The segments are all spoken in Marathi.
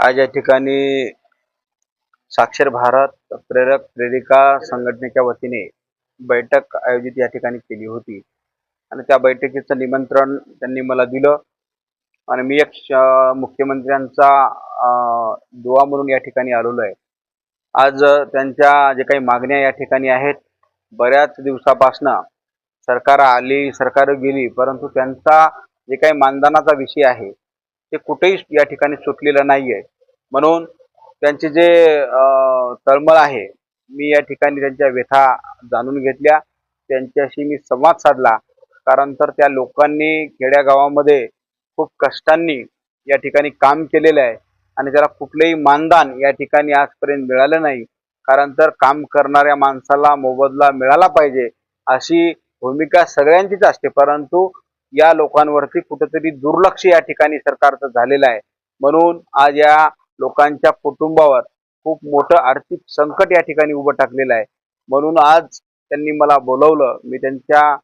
आज या ठिकाणी साक्षर भारत प्रेरक प्रेरिका संघटनेच्या वतीने बैठक आयोजित या ठिकाणी केली होती. आणि त्या बैठकीचं निमंत्रण त्यांनी मला दिलं. आणि मी एक मुख्यमंत्र्यांचा दुवा म्हणून या ठिकाणी आलेलो आहे. आज त्यांच्या जे काही मागण्या या ठिकाणी आहेत बऱ्याच दिवसापासनं सरकार आली सरकार गेली परंतु त्यांचा जे काही मानधनाचा विषय आहे ते कुठेही या ठिकाणी सुटलेलं नाही आहे म्हणून त्यांचे जे तळमळ आहे मी या ठिकाणी त्यांच्या व्यथा जाणून घेतल्या. त्यांच्याशी मी संवाद साधला. कारण तर त्या लोकांनी खेड्यागावामध्ये खूप कष्टांनी या ठिकाणी काम केलेलं आहे. आणि त्याला कुठलंही मानदान या ठिकाणी आजपर्यंत मिळालं नाही. कारण तर काम करणाऱ्या माणसाला मोबदला मिळाला पाहिजे अशी भूमिका सगळ्यांचीच असते. परंतु या लोकांवरती कुठेतरी दुर्लक्ष या ठिकाणी सरकारचं झालेलं आहे. म्हणून आज या लोकांच्या कुटुंबावर खूप मोठं आर्थिक संकट या ठिकाणी उभं टाकलेलं आहे. म्हणून आज त्यांनी मला बोलवलं. मी त्यांच्या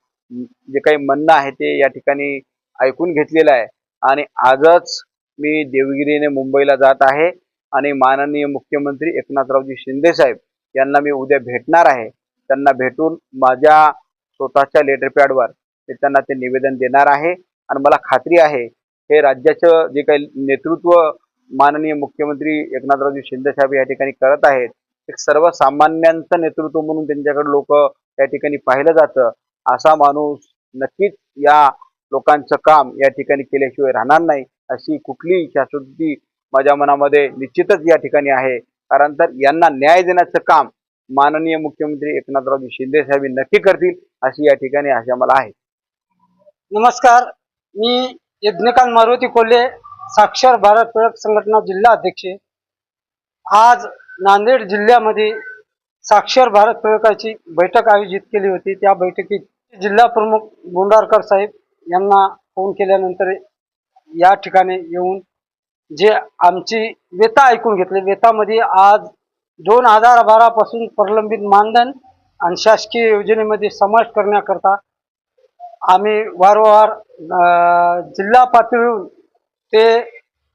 जे काही म्हणणं आहे ते या ठिकाणी ऐकून घेतलेलं आहे. आणि आजच मी देवगिरीने मुंबईला जात आहे. आणि माननीय मुख्यमंत्री एकनाथरावजी शिंदे साहेब यांना मी उद्या भेटणार आहे. त्यांना भेटून माझ्या स्वतःच्या लेटरपॅडवर त्यांना ते निवेदन देणार आहे. आणि मला खात्री आहे हे राज्याचं जे काही नेतृत्व माननीय मुख्यमंत्री एकनाथरावजी शिंदे साहेब या ठिकाणी करत आहेत एक सर्वसामान्यांचं नेतृत्व म्हणून त्यांच्याकडे लोक या ठिकाणी पाहिलं जातं. असा माणूस नक्कीच या लोकांचं काम या ठिकाणी केल्याशिवाय राहणार नाही अशी कुठली शाश्वती माझ्या मनामध्ये निश्चितच या ठिकाणी आहे. कारण तर यांना न्याय देण्याचं काम माननीय मुख्यमंत्री एकनाथरावजी शिंदे साहेब नक्की करतील अशी या ठिकाणी आशा मला आहे. नमस्कार. मी यज्ञकांत मारुती कोल्हे साक्षर भारत प्रयोग संघटना जिल्हा अध्यक्ष. आज नांदेड जिल्ह्यामध्ये साक्षर भारत प्रयोगाची बैठक आयोजित केली होती. त्या बैठकीत जिल्हा प्रमुख बोंडारकर साहेब यांना फोन केल्यानंतर या ठिकाणी येऊन जे आमची व्यथा ऐकून घेतले. व्यथामध्ये आज दोन हजार बारापासून प्रलंबित मानधन आणि शासकीय योजनेमध्ये समावेश करण्याकरता आम्ही वारंवार जिल्हा पातळीवरून ते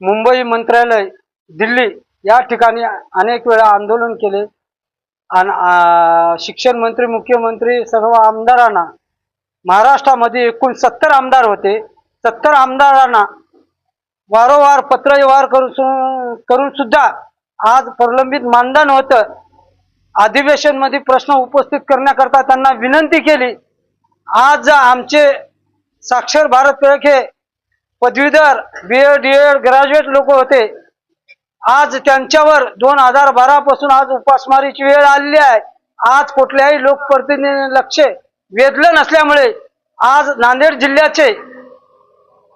मुंबई मंत्रालय दिल्ली या ठिकाणी अनेक वेळा आंदोलन केले. आणि शिक्षण मंत्री मुख्यमंत्री सर्व आमदारांना महाराष्ट्रामध्ये एकूण सत्तर आमदार होते. सत्तर आमदारांना वारंवार पत्रव्यवहार करून सु- करून सुद्धा आज प्रलंबित मानधन होतं. अधिवेशनमध्ये प्रश्न उपस्थित करण्याकरता त्यांना विनंती केली. आज आमचे साक्षर भारत प्रयोग हे पदवीधर B Ed D Ed graduate लोक होते. आज त्यांच्यावर दोन हजार बारा पासून आज उपासमारीची वेळ आलेली आहे. आज कुठल्याही लोकप्रतिनिधी लक्ष वेधलं नसल्यामुळे आज नांदेड जिल्ह्याचे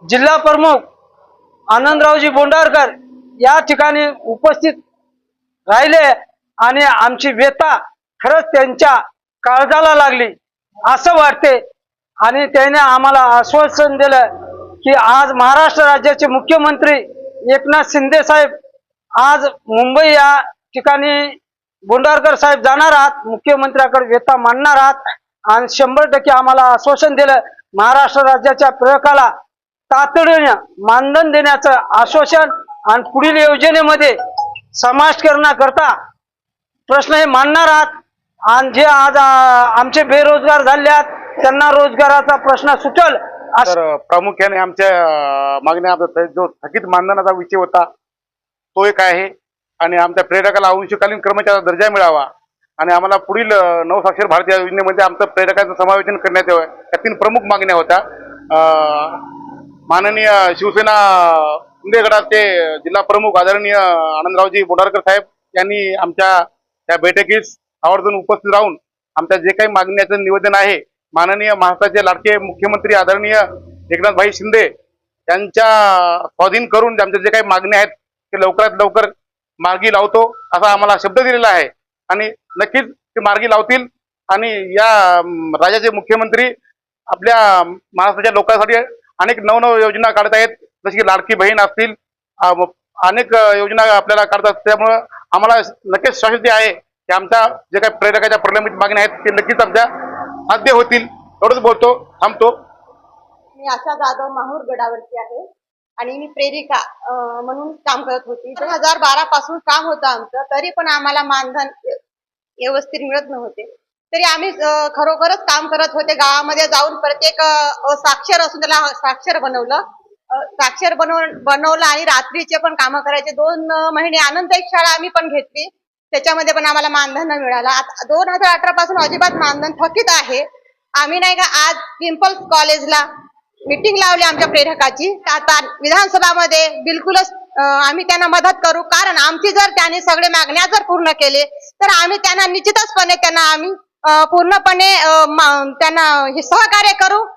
जिल्हा प्रमुख आनंदरावजी बोंडारकर या ठिकाणी उपस्थित राहिले आणि आमची व्यथा खरंच त्यांच्या काळजाला लागली. असं वाटते. आणि त्याने आम्हाला आश्वासन दिलं की आज महाराष्ट्र राज्याचे मुख्यमंत्री एकनाथ शिंदे साहेब आज मुंबई या ठिकाणी बोंडारकर साहेब जाणार आहात मुख्यमंत्र्याकडे व्यथा मांडणार आहात. आणि शंभर टक्के आम्हाला आश्वासन दिलं महाराष्ट्र राज्याच्या प्रयोगाला तातडीने मानधन देण्याचं आश्वासन आणि पुढील योजनेमध्ये समावेश करण्याकरता प्रश्न हे मांडणार आहात. आणि जे आज आमचे बेरोजगार झाले त्यांना रोजगाराचा प्रश्न सुटल तर प्रामुख्याने आमच्या मागण्या जो थकीत मानधनाचा विषय होता तो एक आहे. आणि आमच्या प्रेरकाला अंशकालीन कर्मचाऱ्याचा दर्जा मिळावा. आणि आम्हाला पुढील नऊ नवसाक्षर भारत या योजनेमध्ये आमचं प्रेरकाचं समावेशन करण्यात यावं. या तीन प्रमुख मागण्या होत्या. माननीय शिवसेना शिंदे गटाचे जिल्हा प्रमुख आदरणीय आनंदरावजी बोडारकर साहेब यांनी आमच्या त्या बैठकीस आवर्जून उपस्थित राहून आमच्या जे काही मागण्याचं निवेदन आहे माननीय महाराष्ट्राचे लाडके मुख्यमंत्री आदरणीय एकनाथभाई शिंदे यांच्या स्वाधीन करून आमच्या जे काही मागण्या आहेत ते लवकरात लवकर मार्गी लावतो असा आम्हाला शब्द दिलेला आहे. आणि नक्कीच ते मार्गी लावतील आणि या राज्याचे मुख्यमंत्री आपल्या महाराष्ट्राच्या लोकांसाठी अनेक नवनव योजना काढत आहेत. जशी की लाडकी बहीण असतील अनेक योजना आपल्याला काढतात. त्यामुळं आम्हाला नक्कीच शाश्वती आहे की आमच्या जे काही प्रेरकाच्या प्रलंबित मागण्या आहेत ते नक्कीच आमच्या साध्य होतील. एवढंच बोलतो थांबतो. मी आशा जाधव माहूर गडावरती आहे. आणि मी प्रेरिका म्हणून काम करत होती. दोन हजार बारा पासून काम होतं आमचं तरी पण आम्हाला मानधन व्यवस्थित मिळत नव्हते. तरी आम्ही खरोखरच काम करत होते. गावामध्ये जाऊन प्रत्येक साक्षर असून त्याला साक्षर बनवलं. साक्षर बनव बनवलं आणि रात्रीचे पण कामं करायचे. दोन महिने आनंददायक शाळा आम्ही पण घेतली. त्याच्यामध्ये पण आम्हाला मानधन मिळाला. मिळालं आता दोन हजार अठरा पासून अजिबात मानधन थकीत आहे. आम्ही नाही का आज पिंपल्स कॉलेजला मीटिंग लावली आमच्या प्रेरकाची. आता विधानसभामध्ये बिलकुलच आम्ही त्यांना मदत करू. कारण आमची जर त्यांनी सगळे मागण्या जर पूर्ण केले तर आम्ही त्यांना निश्चितचपणे त्यांना आम्ही पूर्णपणे त्यांना हे सहकार्य करू.